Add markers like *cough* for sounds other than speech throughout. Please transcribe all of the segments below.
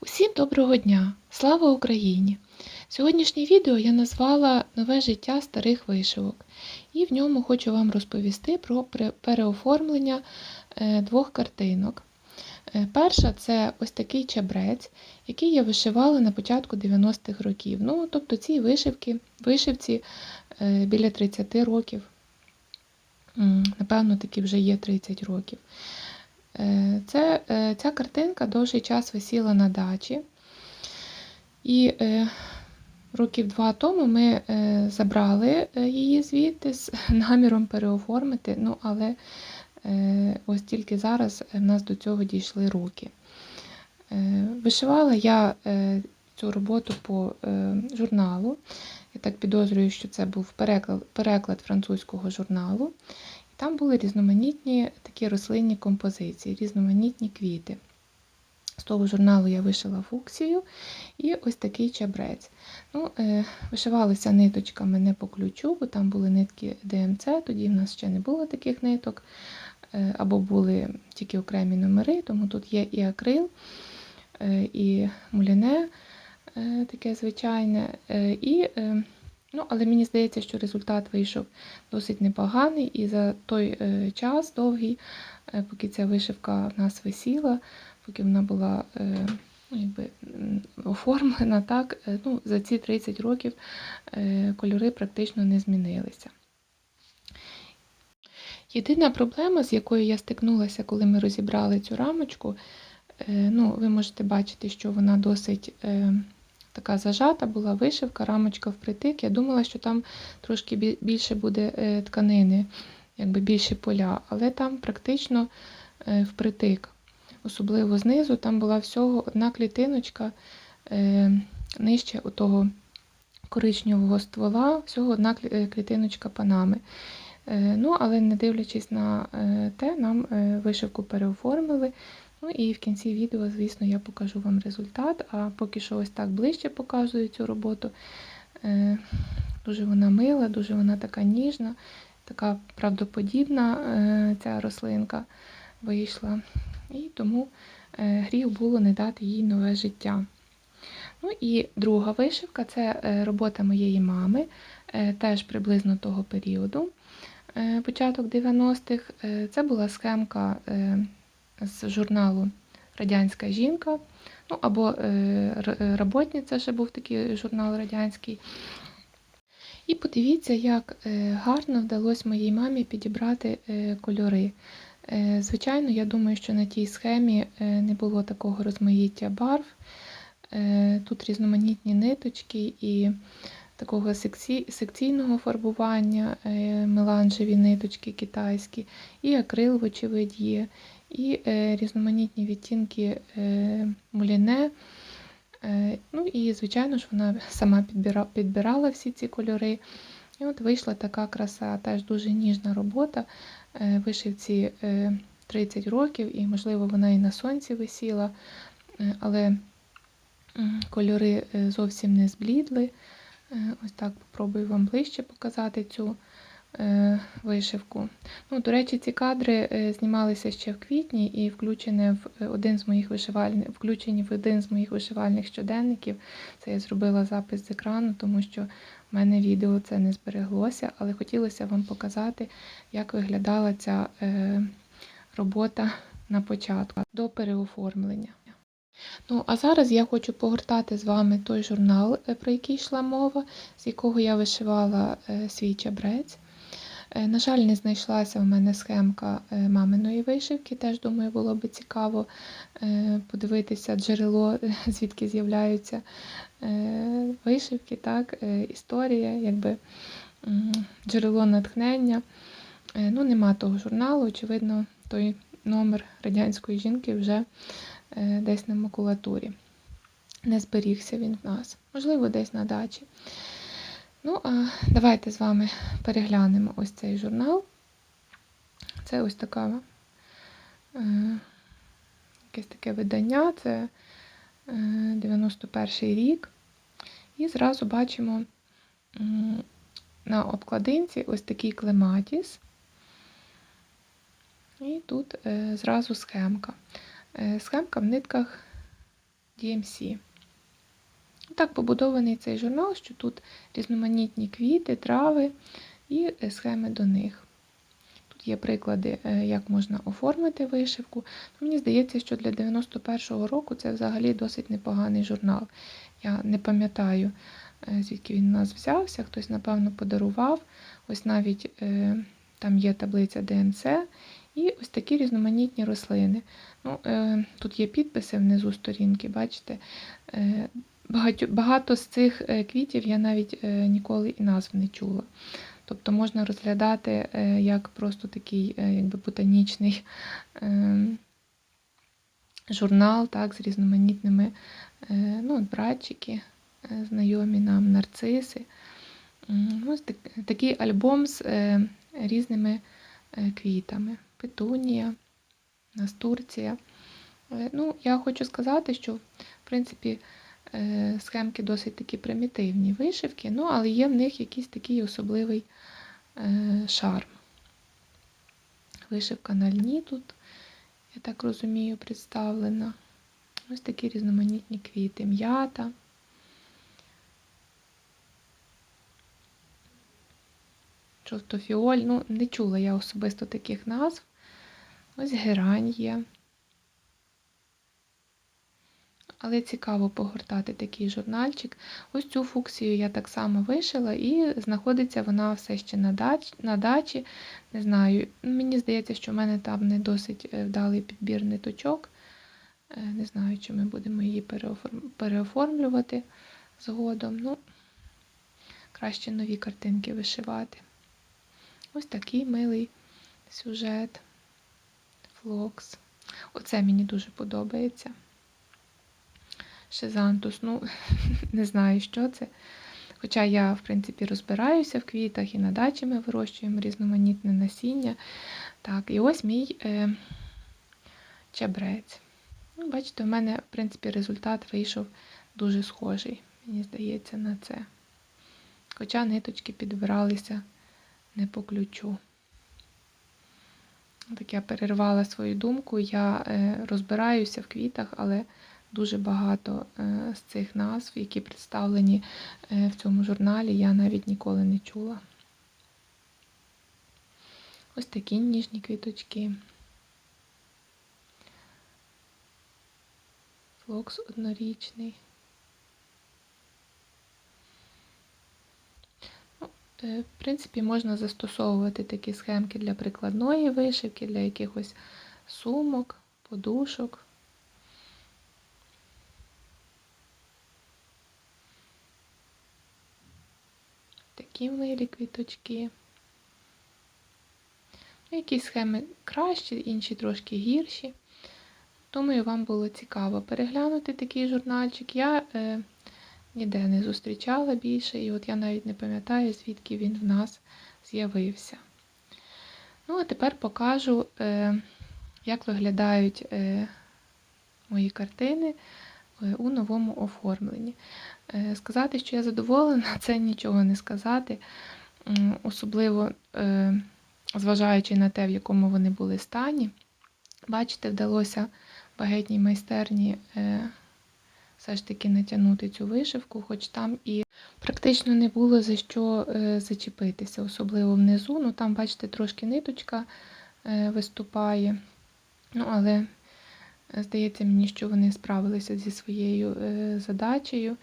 Усім доброго дня! Слава Україні! Сьогоднішнє відео я назвала Нове життя старих вишивок, і в ньому хочу вам розповісти про переоформлення е, двох картинок. Е, Перша це ось такий чебрець, який я вишивала на початку 90-х років. Ну, тобто цій вишивки, вишивці е, біля 30 років. Напевно, таки вже є 30 років. Е, Це, ця картинка довший час висіла на дачі. І років два тому ми забрали її звідти з наміром переоформити, ну, але ось тільки зараз в нас до цього дійшли руки. Е, Вишивала я е, цю роботу по е, журналу. Я так підозрюю, що це був переклад, переклад французького журналу. Там були різноманітні такі рослинні композиції, різноманітні квіти. З того журналу я вишила фуксію і ось такий чабрець. Ну, е, вишивалися ниточками не по ключу, бо там були нитки ДМЦ, тоді в нас ще не було таких ниток, е, або були тільки окремі номери, тому тут є і акрил, е, і муліне е, таке звичайне. е, і, е, ну, але мені здається, що результат вийшов досить непоганий, і за той е, час довгий, е, поки ця вишивка в нас висіла, поки вона була е, ну, якби, оформлена, так, е, ну, за ці 30 років е, кольори практично не змінилися. Єдина проблема, з якою я стикнулася, коли ми розібрали цю рамочку, е, ну, ви можете бачити, що вона досить е, така зажата була вишивка, рамочка впритик. Я думала, що там трошки більше буде е, тканини, якби більше поля, але там практично впритик. Особливо знизу, там була всього одна клітиночка нижче того коричневого ствола, всього одна клітиночка панами. Е, Ну, але не дивлячись на е, те, нам е, вишивку переоформили. Ну і в кінці відео, звісно, я покажу вам результат. А поки що ось так ближче показую цю роботу. Дуже вона мила, дуже вона така ніжна, така правдоподібна ця рослинка вийшла. І тому гріх було не дати їй нове життя. Ну і друга вишивка це робота моєї мами, теж приблизно того періоду, початок 90-х. Е, Це була схемка е, з журналу Радянська жінка. Ну, або е, Работниця, ще був такий журнал радянський. І подивіться, як е, гарно вдалося моїй мамі підібрати е, кольори. Е, Звичайно, я думаю, що на тій схемі е, не було такого розмаїття барв. Е, Тут різноманітні ниточки і такого секці- секційного фарбування, е, меланжеві ниточки китайські, і акрил, вочевидь, є, і е, різноманітні відтінки е, муліне. Ну і, звичайно ж, вона сама підбира- підбирала всі ці кольори. І от вийшла така краса, теж дуже ніжна робота. Вишивці е, 30 років, і, можливо, вона і на сонці висіла, але кольори зовсім не зблідли. Е, Ось так попробую вам ближче показати цю е, вишивку. Ну, до речі, ці кадри е, знімалися ще в квітні і включені в один з моїх вишивальних, включені в один з моїх вишивальних щоденників. Це я зробила запис з екрану, тому що в мене відео це не збереглося, але хотілося вам показати, як виглядала ця робота на початку до переоформлення. Ну, а зараз я хочу погортати з вами той журнал, е, про який йшла мова, з якого я вишивала е, свій чабрець. Е, На жаль, не знайшлася в мене схемка маминої вишивки. Теж думаю, було би цікаво подивитися джерело, звідки з'являються вишивки, так, історія, якби джерело натхнення. Ну, нема того журналу, очевидно, той номер радянської жінки вже десь на макулатурі. Не зберігся він в нас. Можливо, десь на дачі. Ну, а давайте з вами переглянемо ось цей журнал. Це ось така е, якесь таке видання, це е, 91 рік. І зразу бачимо м, на обкладинці ось такий клематіс. І тут е, зразу схемка. Е, Схемка в нитках DMC. Так побудований цей журнал, що тут різноманітні квіти, трави і е, схеми до них. Тут є приклади, е, як можна оформити вишивку. Ну, Мені здається, що для 91-го року це взагалі досить непоганий журнал. Я не пам'ятаю, звідки він у нас взявся, хтось, напевно, подарував. Ось навіть там є таблиця ДНЦ і ось такі різноманітні рослини. Ну, е, Тут є підписи внизу сторінки, бачите. Е, Багато, багато з цих е, квітів я навіть е, ніколи і назв не чула. Тобто можна розглядати е, як просто такий е, якби ботанічний е, журнал так, з різноманітними е, ну, братчики, е, знайомі нам нарциси. Ось так, такий альбом з е, різними е, квітами. Петунія, настурція. Е, Ну, я хочу сказати, що в принципі е, схемки досить такі примітивні вишивки, ну, але є в них якийсь такий особливий е, шарм. Вишивка на льні тут, я так розумію, представлена. Ось такі різноманітні квіти, м'ята. Жовтофіоль, ну, не чула я особисто таких назв. Ось герань є. Але цікаво погортати такий журнальчик. Ось цю фуксію я так само вишила, і знаходиться вона все ще на дач, на дачі. Не знаю, мені здається, що в мене там не досить е, вдалий підбір ниточок. Е, Не знаю, чи ми будемо її переоформлювати згодом. Ну, краще нові картинки вишивати. Ось такий милий сюжет. Флокс. Оце мені дуже подобається. Шизантус, ну, *laughs* не знаю, що це. Хоча я, в принципі, розбираюся в квітах і на дачі ми вирощуємо різноманітне насіння. Так, і ось мій е, чебрець. Ну, бачите, у мене, в принципі, результат вийшов дуже схожий, мені здається, на це. Хоча ниточки підбиралися не по ключу. Так я перервала свою думку. Я е, розбираюся в квітах, але дуже багато е, з цих назв, які представлені е, в цьому журналі, я навіть ніколи не чула. Ось такі ніжні квіточки. Флокс однорічний. Ну, е, В принципі, можна застосовувати такі схемки для прикладної вишивки, для якихось сумок, подушок. Такі милі квіточки. Ну, Якісь схеми кращі, інші трошки гірші. Думаю, вам було цікаво переглянути такий журнальчик. Я е, ніде не зустрічала більше, і от я навіть не пам'ятаю, звідки він в нас з'явився. Ну, а тепер покажу, е, як виглядають е, мої картини е, у новому оформленні. Сказати, що я задоволена, *laughs* це нічого не сказати. Особливо зважаючи на те, в якому вони були стані. Бачите, вдалося багетній майстерні все ж таки натягнути цю вишивку, хоч там і практично не було за що е, зачепитися, особливо внизу. Ну там, бачите, трошки ниточка е, виступає. Ну, але е, здається мені, що вони справилися зі своєю задачею.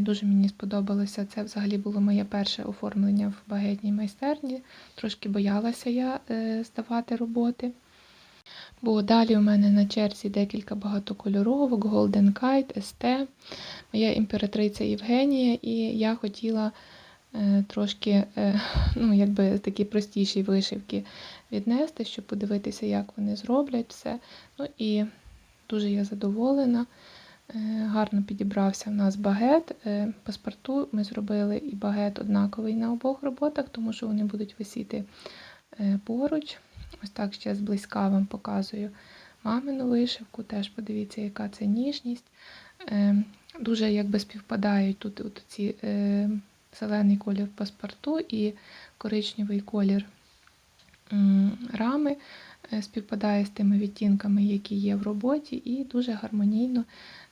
Дуже мені сподобалося. Це взагалі було моє перше оформлення в багетній майстерні. Трошки боялася я здавати роботи. Бо далі у мене на черзі декілька багатокольоровок, Golden Kite, ST, моя імператриця Євгенія, і я хотіла е, трошки е, *laughs* ну, якби такі простіші вишивки віднести, щоб подивитися, як вони зроблять все. Ну і дуже я задоволена. Е, Гарно підібрався в нас багет. Паспорту ми зробили і багет однаковий на обох роботах, тому що вони будуть висіти поруч. Ось так ще зблизька вам показую мамину вишивку. Теж подивіться, яка це ніжність. Е, дуже якби співпадають тут от ці е, зелений колір паспорту і коричневий колір рами е, співпадає з тими відтінками, які є в роботі, і дуже гармонійно,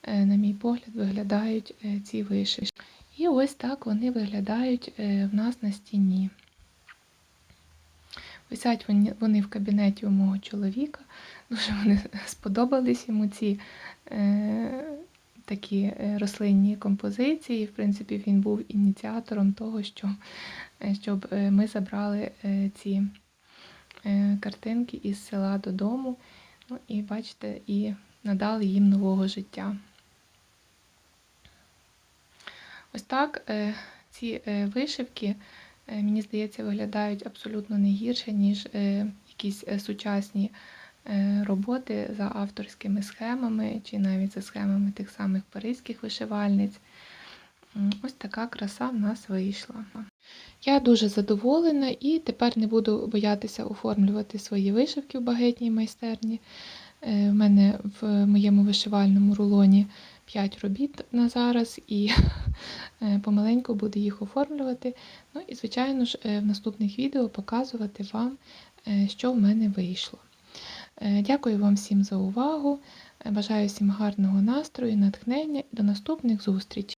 е, на мій погляд, виглядають ці вишивки. І ось так вони виглядають в нас на стіні. Висять вони, в кабінеті у мого чоловіка. Дуже вони *laughs* сподобались йому ці е, такі е, рослинні композиції. В принципі, він був ініціатором того, що, е, щоб е, ми забрали ці картинки із села додому. Ну, і бачите, і надали їм нового життя. Ось так ці вишивки, мені здається, виглядають абсолютно не гірше, ніж е, якісь е, сучасні е, роботи за авторськими схемами, чи навіть за схемами тих самих паризьких вишивальниць. Ось така краса в нас вийшла. Я дуже задоволена і тепер не буду боятися оформлювати свої вишивки в багетній майстерні. Е, В мене в моєму вишивальному рулоні 5 робіт на зараз, і *laughs* е, помаленьку буду їх оформлювати. Ну і, звичайно ж, е, в наступних відео показувати вам, е, що в мене вийшло. Дякую вам всім за увагу. Бажаю всім гарного настрою, натхнення і до наступних зустрічей!